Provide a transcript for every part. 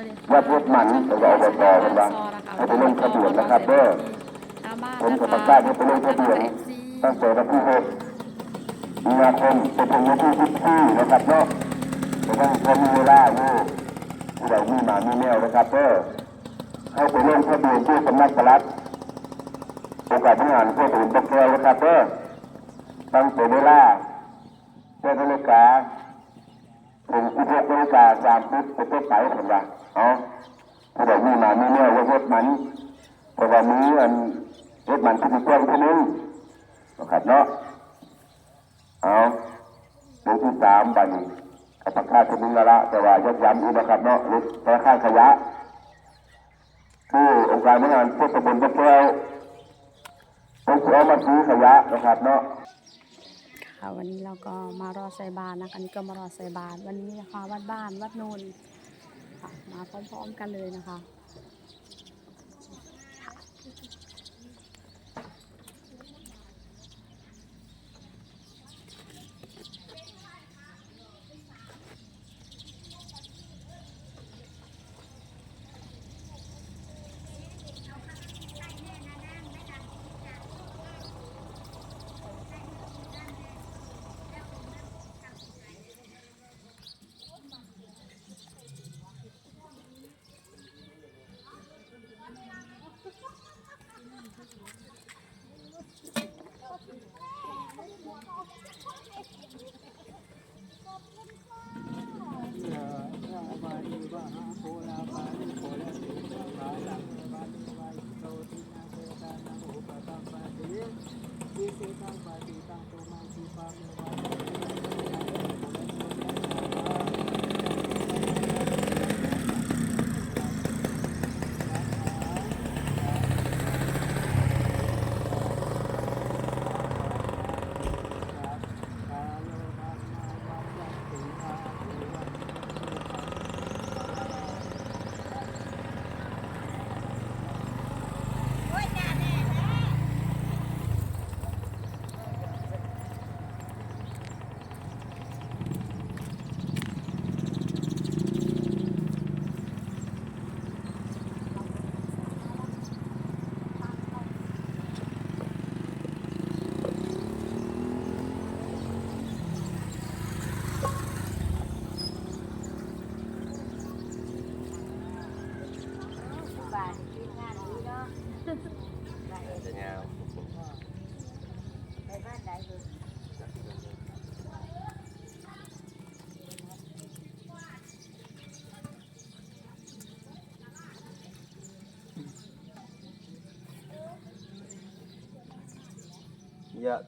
อเด็กญาพุทธมันหรือว่อบตเป็นว่าให้ไปลงทะเบียนนะครับเด้อหน้าบ้านผมนะจะปคะระกาศให้ไปลงทะเบียนตั้งแต่วันที่หกมีนาคมจนถึงวันที่สิบสี่นะครับเนาะแต่ว่าพอมีเวลาอยู่ผู้ใดมีหมามีแมวนะครับเด้อให้ไปลงทะเบียนที่สำนักปลัดองค์การบริหารส่วนตำบลตะแกรงนะครับเด้อตั้งแต่เวลาเจ็ดนาฬิ กาถึงสิบหกนาฬิกาสามสิบเป็นต้นไปผมว่าเอาผู้ใดมีมามีแมวไว้รถมันเพราะว่ามีอันรถมันที่มีเครื่องเท่านึงนะครับเนาะเอาเรื่องที่สามบันกับประกาศถึงละละแต่ว่ายัดย้ำอีกนะครับเนาะรถธนาคาขยะคือองค์การบริหารส่วนตำบลตะแก้วต้องเอามาซื้อขยะนะครับเนาะ วันนี้เราก็มารอใส่บาตรนะคะนี่ก็มารอใส่บาตรวันนี้นะคะวัดบ้านวัดนูนค่ะมาพร้อมๆกันเลยนะคะ ยะ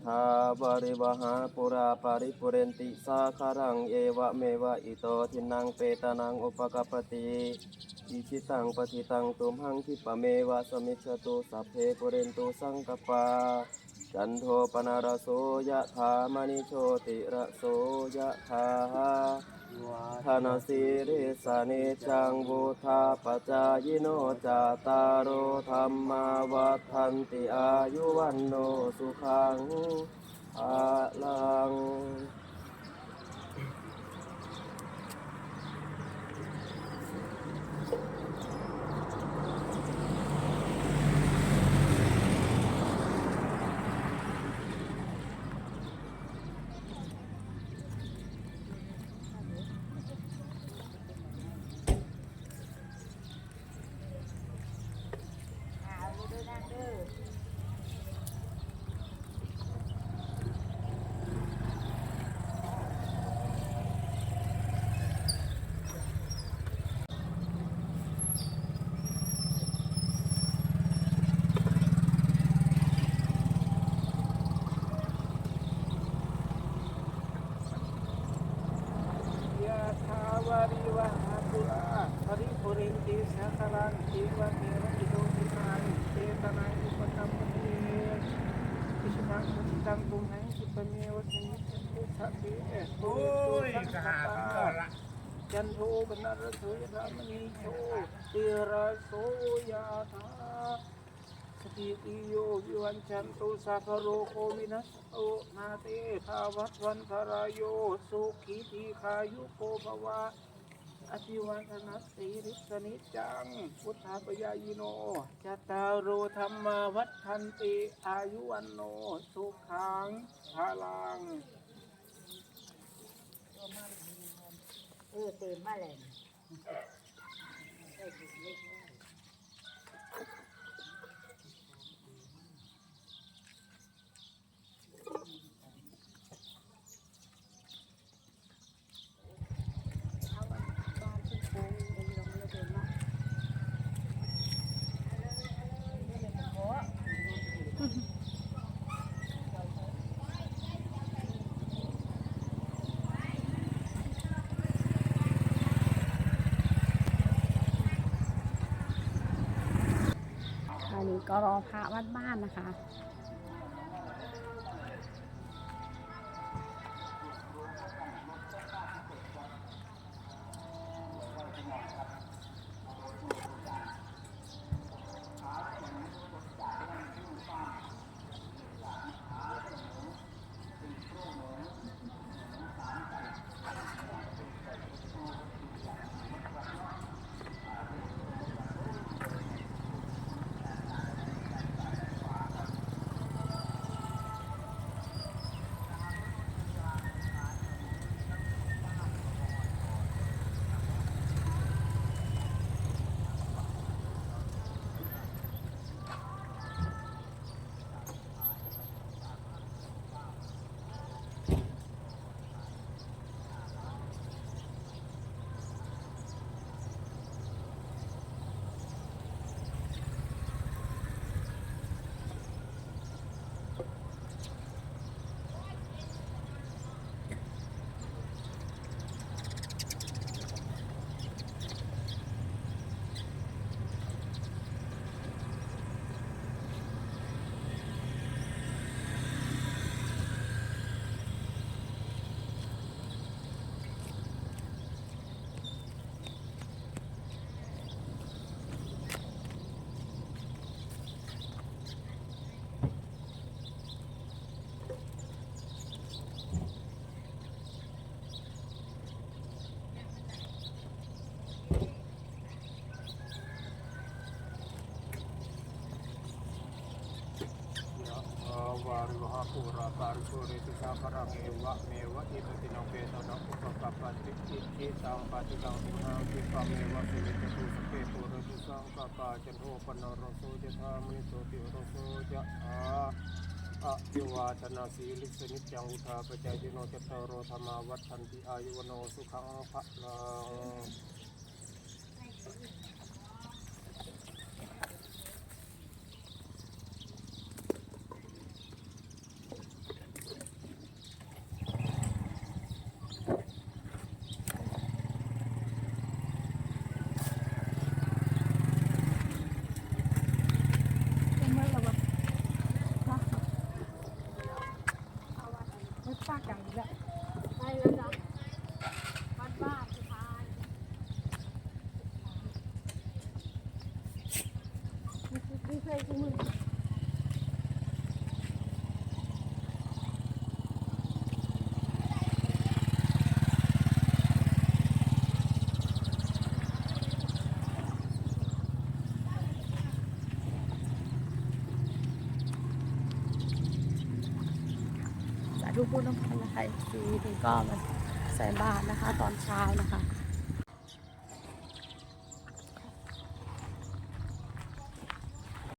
ถาวาริวหาปุราปริปุเรนติสาคารังเอวะเมวะอิโตทินังเปตานังอุปกปติ อิชิตังปฏิตังตุมหังคิปะเมวะสมิจฉตุสัพเพปุเรนตุสังกปาจันโทปนารโสยะถามณิโชติระโสยะถาธนสิริสานิจังวุธาปจายโนจาตารโอธรรมาวัฏันติอายุวันโนสุขังอาลัง ยะถาวาริวหาปุราปริปุเรนติสาคารังเอวะเมวะอิ โตทินังเจตนาอุปกรรมปฏิอิชิตังปฏิตังตุมหังคิปะเมวะสมิจฉตุสัพเพโอ้ยกหาละจันโทปนารโสยธามณีโชติระโสยะถาสติติโยวิวันจันตุสัพโรโควินัสตุนาเตภาวัตวันทรายโยสุขีทีขายุโกภวะ อภิวัฒนาสีริสนิจัง พุทธาปยายโนจตารุธรรมาวัฒนติอายุวันโน สุขังพลังเออเต็มมาเลย เอาบ้านขึ้นโค้งเดินลงเลยเดินมา อันนี้ ก็รอพระวัดบ้านนะคะ ยะ วาริวหาปุราปาริสุริติสาคารังเอวะเมวะอิตตินังเปตนะอุปกัปปติอิทิตังปฏิตังตุนาคิปะเมวะสิริตตุสเปตุรตุสังกปาจันโทปนรโสยธามิโสติรโสยะอาอะภิวาทนาสีลิสนิจังอุทาปจายโนจตโรธรรมาวัฏันติอายุวโนสุขังพะลัง เป็นเมื่อเราแบบไม่ปากอย่างนี้แหละไปแล้วจ้ะบ้านบ้านสุดท้ายมีเคยกูมือ สาธุพุทธคุณไทยทีนี้ก็มาใส่บาตรนะคะ ตอนเช้านะคะ